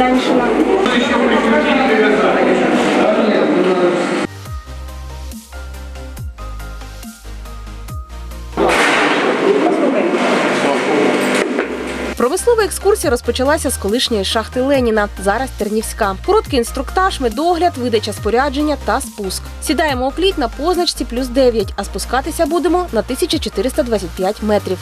Даньшина. Промислова екскурсія розпочалася з колишньої шахти Леніна, зараз Тернівська. Короткий інструктаж, медогляд, видача спорядження та спуск. Сідаємо у кліт на позначці плюс 9, а спускатися будемо на 1425 метрів.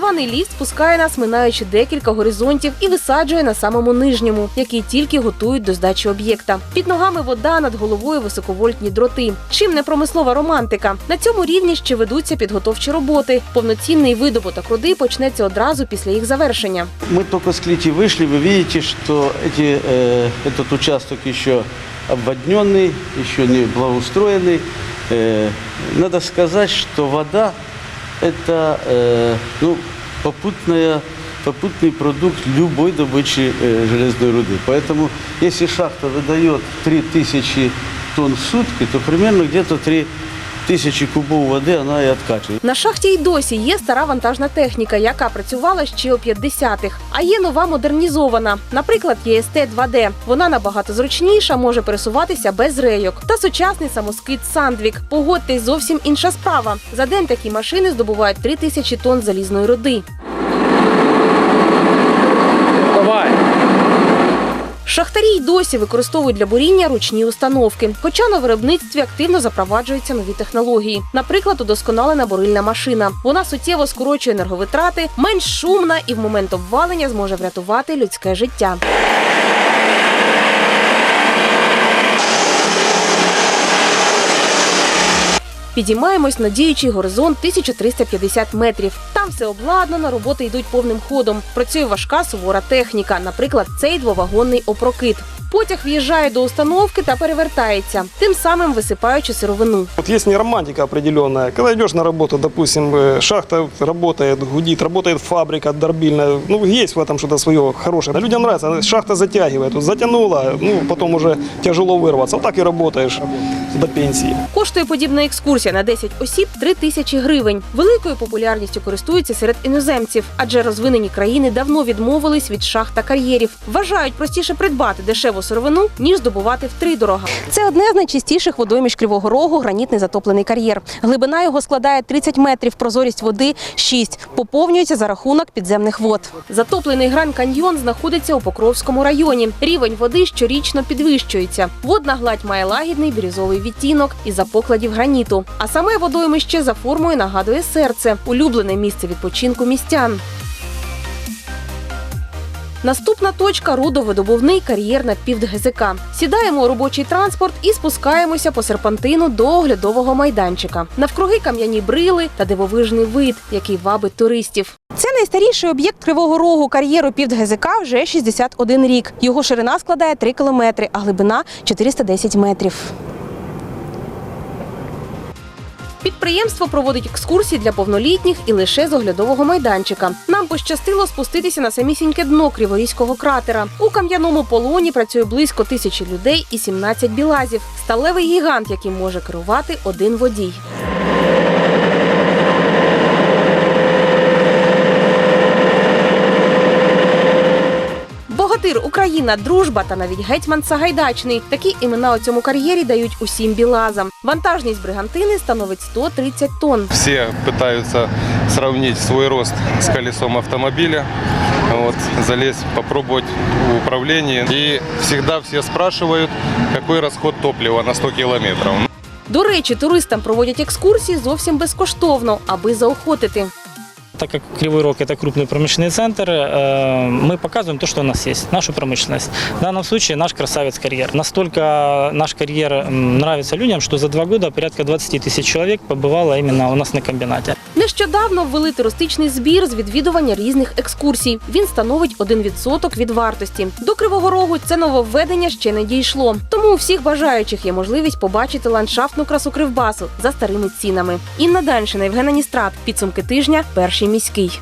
званий ліфт спускає нас, минаючи декілька горизонтів, і висаджує на самому нижньому, який тільки готують до здачі об'єкта. Під ногами вода над головою високовольтні дроти. Чим не промислова романтика? На цьому рівні ще ведуться підготовчі роботи. Повноцінний видобуток руди почнеться одразу після їх завершення. Мы только с Клити вышли, вы видите, что эти, э, этот участок еще обводненный, еще не благоустроенный. Э, надо сказать, что вода – это э, ну, попутная, попутный продукт любой добычи э, железной руды. Поэтому если шахта выдает 3000 тонн в сутки, то примерно где-то 3000 кубов води вона і відкачує. На шахті й досі є стара вантажна техніка, яка працювала ще у 50-х, а є нова модернізована. Наприклад, ЄСТ-2Д. Вона набагато зручніша, може пересуватися без рейок. Та сучасний самоскид Сандвік. Погодьтесь, зовсім інша справа. За день такі машини здобувають 3 тисячі тонн залізної руди. Шахтарі й досі використовують для буріння ручні установки. Хоча на виробництві активно запроваджуються нові технології. Наприклад, удосконалена бурильна машина. Вона суттєво скорочує енерговитрати, менш шумна і в момент обвалення зможе врятувати людське життя. Підіймаємось на діючий горизонт 1350 метрів. Там все обладнано, роботи йдуть повним ходом. Працює важка сувора техніка, наприклад, цей двовагонний опрокид. Потяг в'їжджає до установки та перевертається, тим самим висипаючи сировину. Вот есть не романтика определенная. Когда идешь на работу, допустим, э, шахта работает, гудит, работает фабрика дорбильная. Ну, есть в этом что-то свое хорошее. Людям нравится, шахта затягивает. Вот затянула, ну, потом уже тяжело вырваться. Вот так и работаешь до пенсии. Коштує подібна екскурсія на 10 осіб 3 тисячі гривень. Великою популярністю користується серед іноземців, адже розвинені країни давно відмовились від шахт та кар'єрів. Вважають простіше придбати дешеву сировину, ніж здобувати втридорога. Це одне з найчистіших водойміж Кривого Рогу гранітний затоплений кар'єр. Глибина його складає 30 метрів, прозорість води 6. Поповнюється за рахунок підземних вод. Затоплений гран каньйон знаходиться у Покровському районі. Рівень води щорічно підвищується. Водна гладь має лагідний бірюзовий відтінок із-за покладів граніту. А саме водоймище за формою нагадує серце, улюблене місце відпочинку містян. Наступна точка рудовидобувний кар'єр над півдГЗК. Сідаємо у робочий транспорт і спускаємося по серпантину до оглядового майданчика. Навкруги кам'яні брили та дивовижний вид, який вабить туристів. Це найстаріший об'єкт Кривого Рогу кар'єру півдГЗК вже 61 рік. Його ширина складає 3 кілометри, а глибина 410 метрів. Підприємство проводить екскурсії для повнолітніх і лише з оглядового майданчика. Нам пощастило спуститися на самісіньке дно Криворізького кратера. У кам'яному полоні працює близько тисячі людей і 17 білазів. Сталевий гігант, яким може керувати один водій. Україна, дружба та навіть гетьман Сагайдачний. Такі імена у цьому кар'єрі дають усім білазам. Вантажність бригантини становить 130 тонн. Все пытаются сравнить свой рост с колесом автомобиля, вот, залезть, попробовать в управлении. И всегда все спрашивают, какой расход топлива на 100 километров. До речі, туристам проводять екскурсії зовсім безкоштовно, аби заохотити Так как Кривой Рог – это крупный промышленный центр, э, мы показываем то, что у нас есть, нашу промышленность. В данном случае наш красавец-карьер. Настолько наш карьер м, нравится людям, что за два года порядка 20 тысяч человек побывало именно у нас на комбинате. Нещодавно ввели туристичний збір з відвідування різних екскурсій. Він становить 1% від вартості. До Кривого Рогу це нововведення ще не дійшло. Тому у всіх бажаючих є можливість побачити ландшафтну красу Кривбасу за старими цінами. Інна Даншина, Євгена Ністрат. Підсумки тижня. Перший міський.